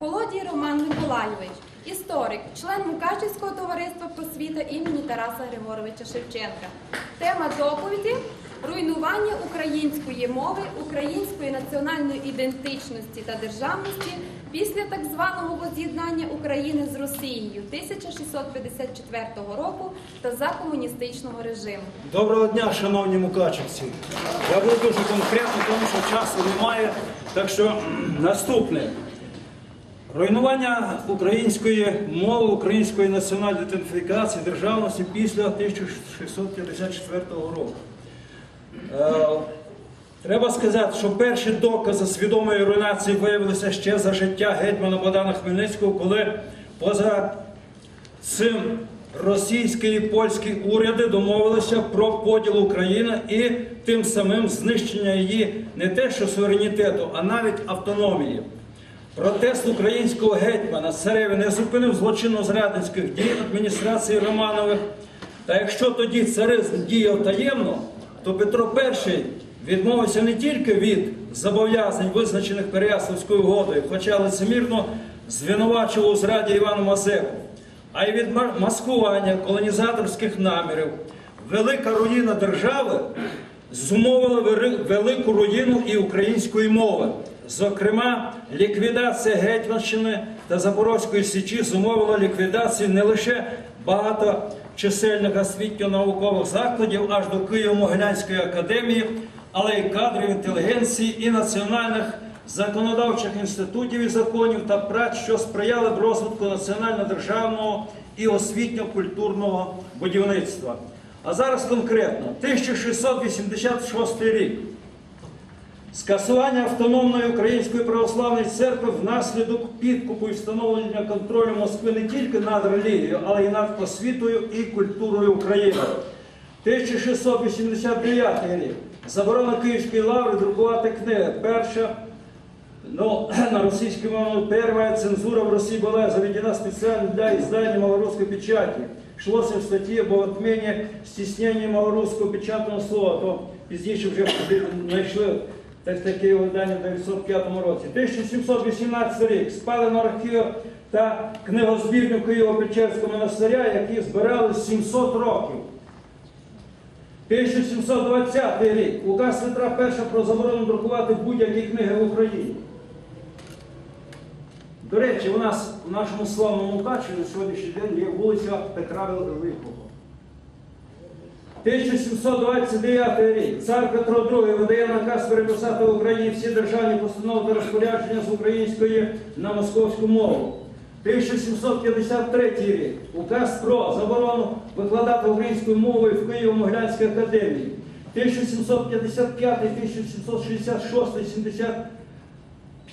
Володій Роман Миколайович, історик, член Мукачівського товариства просвіта імені Тараса Григоровича Шевченка. Тема доповіді руйнування української мови, української національної ідентичності та державності після так званого воз'єднання України з Росією 1654 року та за комуністичного режиму. Доброго дня, шановні мукачівці. Я буду дуже конкретно, тому що часу немає. Так що наступне. Руйнування української мови, української національної ідентифікації, державності після 1654 року. Е, Треба сказати, що перші докази свідомої руйнації виявилися ще за життя гетьмана Богдана Хмельницького, коли поза цим російські і польські уряди домовилися про поділ України і тим самим знищення її не те, що суверенітету, а навіть автономії. Протест українського гетьмана цареві не зупинив злочинно-зрадницьких дій адміністрації Романових. Та якщо тоді царизм діяв таємно, то Петро І відмовився не тільки від зобов'язань, визначених Переяславською угодою, хоча лицемірно звинувачував у зраді Івана Мазепу, а й від ма- маскування колонізаторських намірів. Велика руїна держави зумовила велику руїну і української мови. Зокрема, ліквідація Гетьманщини та Запорозької Січі зумовила ліквідацію не лише багаточисельних освітньо-наукових закладів аж до Києво-Могилянської академії, але й кадрів інтелігенції і національних законодавчих інститутів і законів та праць, що сприяли б розвитку національно-державного і освітньо-культурного будівництва. А зараз конкретно 1686 рік. Скасування автономної української православної церкви внаслідок підкупу і встановлення контролю Москви не тільки над релігією, але й над освітою і культурою України. 1689 рік. Заборона Київської лаври друкувати книги. Перша Ну, на російській мові первая цензура в России была заведена специально для издания малорусской печати. Шлося в статті об отмене стеснення малорусского печатного слова, то пізніше вже знайшли так, таке видання в 905 році. 1718 рік спалено архів та книгозбірню Києво-Печерського монастиря, які збирали 700 років. 1720 рік. Указ Петра І про заборону друкувати будь-які книги в Україні. До речі, у нас у нашому славному Мукачеві на сьогоднішній день є вулиця Петра Великого. 1729 рік. Цар Петро II видає наказ переписати в Україні всі державні постанови та розпорядження з української на московську мову. 1753 рік. Указ про заборону викладати українською мовою в Києво-Могилянській академії. 1755, 1766, 70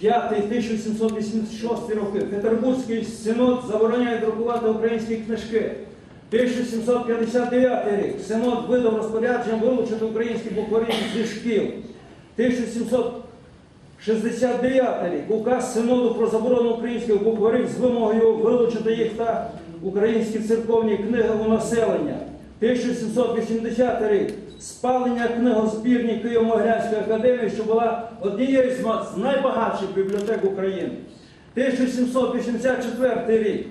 5-1786 роки Петербурзький синод забороняє друкувати українські книжки. 1759 рік синод видав розпорядження вилучити українські букварі зі шкіл. 1769 рік указ синоду про заборону українських букварів з вимогою вилучити їх та українські церковні книги у населення. 1780 рік спалення книгозбірні Києво-Могилянської академії, що була однією з найбагатших бібліотек України. 1784 рік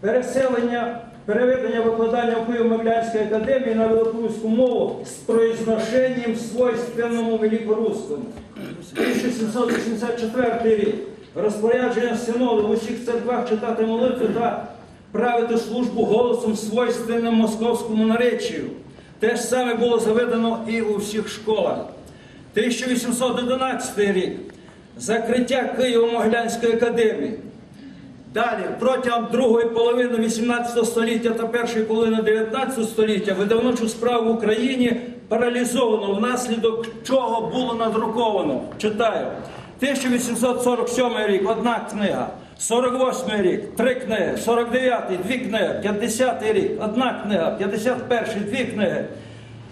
переселення, переведення викладання Києво-Могилянській академії на великоруську мову з произношенням свойственному великоруському. 1784 рік розпорядження синоду в усіх церквах читати молитви та правити службу голосом свойственним московському наречію. Те ж саме було заведено і у всіх школах. 1811 рік. Закриття Києво-Могилянської академії. Далі, протягом другої половини 18 століття та першої половини 19 століття видавничу справу в Україні паралізовано, внаслідок чого було надруковано. Читаю. 1847 рік. Одна книга, 48 рік. Три книги, 49 дві книги, 50 рік. Одна книга, 51 дві книги.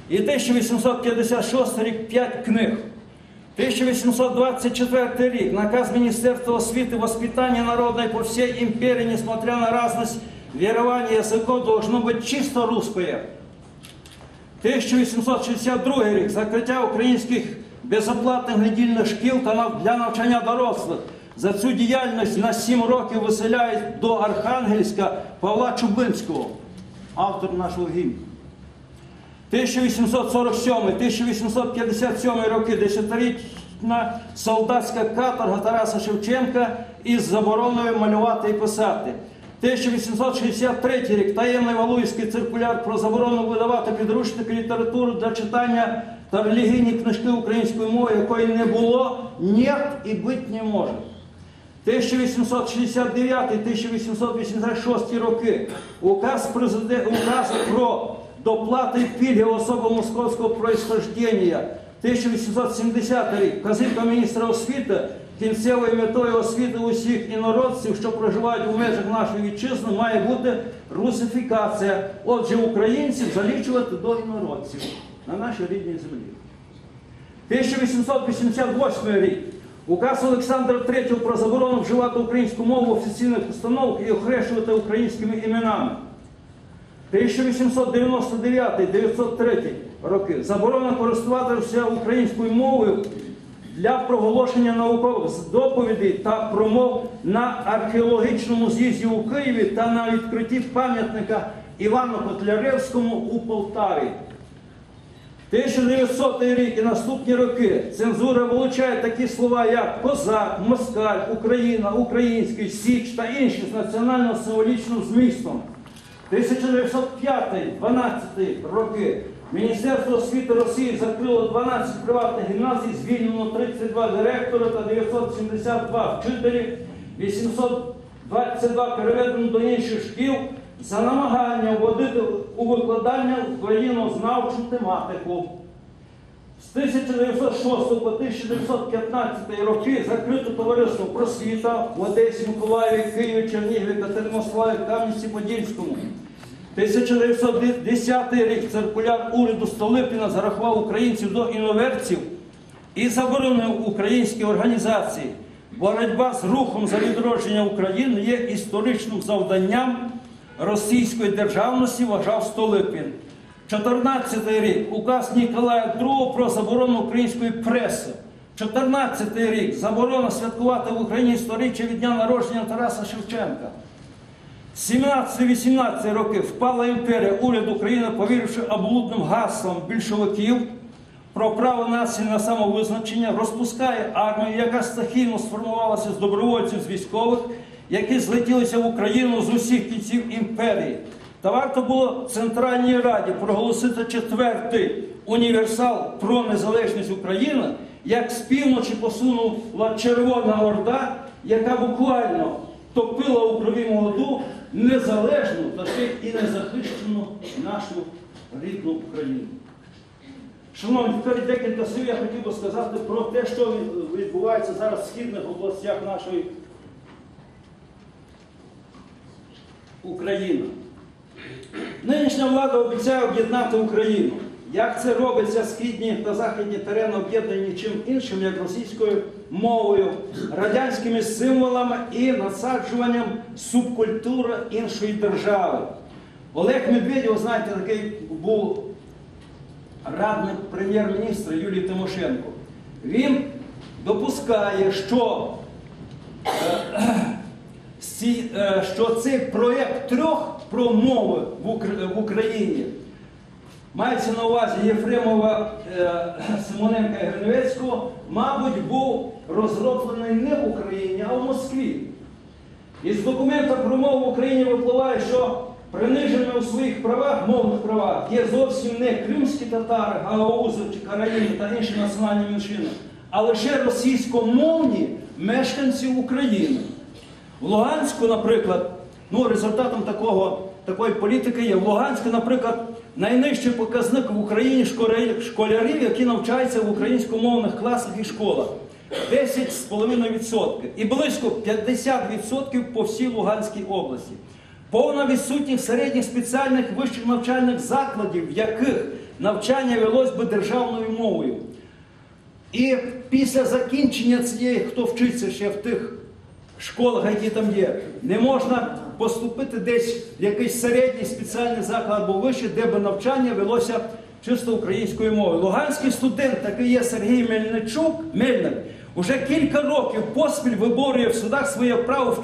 І 1856 рік. П'ять книг. 1824 рік. Наказ Министерства освіти воспитания народной по всей империи, несмотря на разность верования языков, должно быть чисто русское. 1862 рік. Закриття українських безоплатних недільних шкіл та для навчання дорослих. За цю діяльність на 7 років виселяють до Архангельська Павла Чубинського, автор нашого гімну. 1847-1857 роки десятирічна солдатська каторга Тараса Шевченка із забороною малювати і писати. 1863 рік таємний Валуївський циркуляр про заборону видавати підручники літературу для читання та релігійні книжки українською мовою, якої не було, нет і бути не може. 1869-1886 роки указ, президент, указ про доплати пільги особам московського происхождения. 1870 рік вказівка міністра освіти кінцевою метою освіти усіх інородців, що проживають у межах нашої вітчизни, має бути русифікація. Отже, українців залічувати до інородців на нашій рідній землі. 1888 рік. Указ Олександра III про заборону вживати українську мову в офіційних установах і охрещувати українськими іменами. 1899-903 роки. Заборона користуватися українською мовою для проголошення наукових доповідей та промов на археологічному з'їзді у Києві та на відкритті пам'ятника Івану Котляревському у Полтаві. 1900 рік і наступні роки цензура вилучає такі слова, як козак, москаль, Україна, український, січ та інші з національно-символічним змістом. 1905-12 роки Міністерство освіти Росії закрило 12 приватних гімназій, звільнено 32 директора та 972 вчителі, 822 переведено до інших шкіл за намагання вводити у викладання українознавчу тематику. З 1906 по 1915 роки закрито товариство просвіта в Одесі, Миколаєві, Києві, Чернігові, Катеринославі, Кам'янці-Подільському. 1910 рік циркуляр уряду Столипіна зарахував українців до іноверців і заборонив українські організації. Боротьба з рухом за відродження України є історичним завданням російської державності, вважав Столипін. 14 рік указ Ніколая II про заборону української преси. 14 рік заборона святкувати в Україні сторіччя від дня народження Тараса Шевченка. 17-18 роки впала імперія, уряд України, повіривши облудним гаслам більшовиків про право нації на самовизначення, розпускає армію, яка стихійно сформувалася з добровольців з військових, які злетілися в Україну з усіх кінців імперії. Та варто було Центральній Раді проголосити четвертий універсал про незалежність України, як з півночі посунула Червона Орда, яка буквально топила у крові молоду незалежну та ще і незахищену нашу рідну Україну. Шановні, тепер декілька слів я хотів би сказати про те, що відбувається зараз в східних областях нашої України. Нинішня влада обіцяє об'єднати Україну. Як це робиться східні та західні терени об'єднані чим іншим, як російською мовою, радянськими символами і насаджуванням субкультури іншої держави. Олег Медведєв, знаєте, такий був радник прем'єр-міністра Юлії Тимошенко. Він допускає, що е, що цей проєкт трьох про мови в Україні мається на увазі Єфремова, е, Симоненка і Гриневецького, мабуть, був розроблений не в Україні, а в Москві. Із документа про мову в Україні випливає, що приниженими у своїх правах, мовних правах, є зовсім не кримські татари, гааузи чи караїни та інші національні меншини, а лише російськомовні мешканці України. В Луганську, наприклад, ну, результатом такого, такої політики є. В Луганську, наприклад, найнижчий показник в Україні школярів, які навчаються в українськомовних класах і школах. 10,5% і близько 50% по всій Луганській області. Повна відсутність середніх спеціальних вищих навчальних закладів, в яких навчання велось би державною мовою. І після закінчення цієї, хто вчиться ще в тих школах, які там є, не можна поступити десь в якийсь середній спеціальний заклад або вище, де би навчання велося чисто українською мовою. Луганський студент, такий є Сергій Мельничук, Мельник, уже кілька років поспіль виборює в судах своє право вчити.